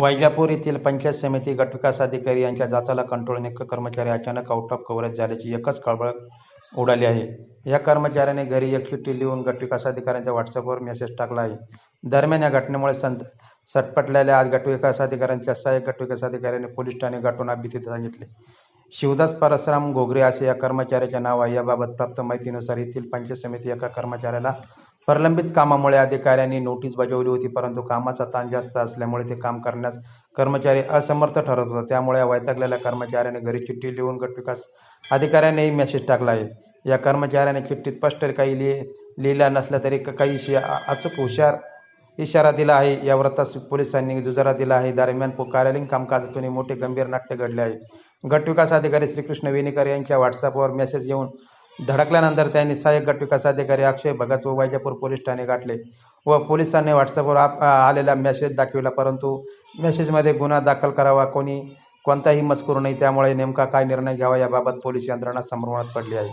वैजापूर येथील पंचायत समिती गटविकास अधिकारी यांच्या जाचाला कंट्रोल नेक कर्मचारी अचानक आउट ऑफ कव्हरेज झाल्याची एकच खळबळ उडाली आहे. या कर्मचाऱ्याने घरी एक चिठ्ठी लिहून गटविकास अधिकाऱ्यांच्या व्हॉट्सअपवर मेसेज टाकला आहे. दरम्यान या घटनेमुळे संत सटपटलेल्या आज गटविकास अधिकाऱ्यांच्या सहाय्यक गटविकास अधिकाऱ्यांनी पोलीस ठाणे गाठून भीतीत सांगितले. शिवदास परसराम घोगरे असे या कर्मचाऱ्याचे नाव आहे. याबाबत प्राप्त माहितीनुसार येथील पंचायत समिती एका कर्मचाऱ्याला प्रलंबित कामामुळे अधिकाऱ्यांनी नोटीस बजावली होती परंतु कामाचा ताण जास्त असल्यामुळे ते काम करण्यास कर्मचारी असमर्थ ठरत होता. त्यामुळे वैतागलेल्या कर्मचाऱ्याने घरी चिठ्ठी लिहून गटविकास अधिकाऱ्यांनीही मेसेज टाकला आहे. या कर्मचाऱ्याने चिठ्ठीत स्पष्ट काही लिहि लिहिला नसल्या तरी काही शि- अचूक हुशार इशारा दिला आहे. या वृत्तास पोलिसांनी दुजोरा दिला आहे. दरम्यान कार्यालयीन कामकाजातून मोठे गंभीर नाट्य घडले आहे. गटविकास अधिकारी श्रीकृष्ण वेणेकर यांच्या व्हॉट्सअपवर मेसेज येऊन धडकल्यानंतर त्यांनी सहाय्यक गटविकास अधिकारी अक्षय भगत व वैजापूर पोलीस ठाणे गाठले व पोलिसांनी व्हॉट्सअपवर आलेला मेसेज दाखविला परंतु मेसेजमध्ये गुन्हा दाखल करावा कोणी कोणताही मजकूर नाही त्यामुळे नेमका काय निर्णय घ्यावा याबाबत पोलीस यंत्रणा संभ्रमात पडली आहे.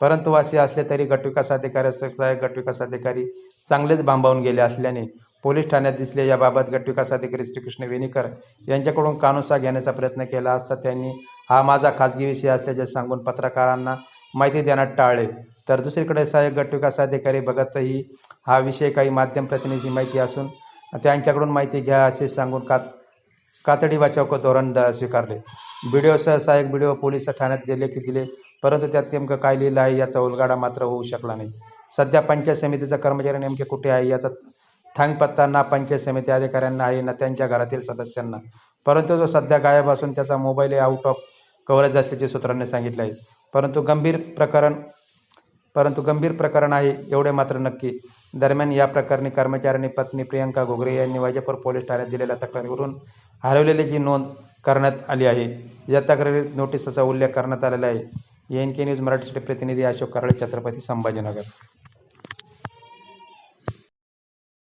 परंतु असे असले तरी गटविकास अधिकारी सहाय्यक गटविकास अधिकारी चांगलेच भांबावून गेले असल्याने पोलीस ठाण्यात दिसले. याबाबत गटविकास अधिकारी श्रीकृष्ण वेणीकर यांच्याकडून कानुसा घेण्याचा प्रयत्न केला असता त्यांनी हा माझा खाजगी विषय असल्याचे सांगून पत्रकारांना माहिती देण्यात टाळले. तर दुसरीकडे सहाय्यक गटविकास अधिकारी भगतही हा विषय काही माध्यम प्रतिनिधीची माहिती असून त्यांच्याकडून माहिती घ्या असे सांगून कात कातडी बचाव धोरण द स्वीकारले. बीडीओसह सहाय्यक बीडीओ पोलीस ठाण्यात दिले की दिले परंतु त्यात नेमकं काय लिहिलं आहे याचा उलगाडा मात्र होऊ शकला नाही. सध्या पंचायत समितीचा कर्मचारी नेमके कुठे आहे याचा थांगपत्ता ना पंचायत समिती अधिकाऱ्यांना आहे ना त्यांच्या घरातील सदस्यांना. परंतु तो सध्या गायब असून त्याचा मोबाईल आउट ऑफ कव्हरेज असल्याचे सूत्रांनी सांगितले आहे. परंतु गंभीर प्रकरण परंतु गंभीर प्रकरण आहे एवढे मात्र नक्की. दरम्यान या प्रकरणी कर्मचाऱ्यांनी पत्नी प्रियंका घोगरे यांनी वैजापूर पोलीस ठाण्यात दिलेल्या तक्रारीवरून हरवलेल्याची नोंद करण्यात आली आहे या तक्रारीत नोटीसचा उल्लेख करण्यात आलेला आहे. एन के न्यूज मराठीसाठी प्रतिनिधी अशोक कराळे छत्रपती संभाजीनगर.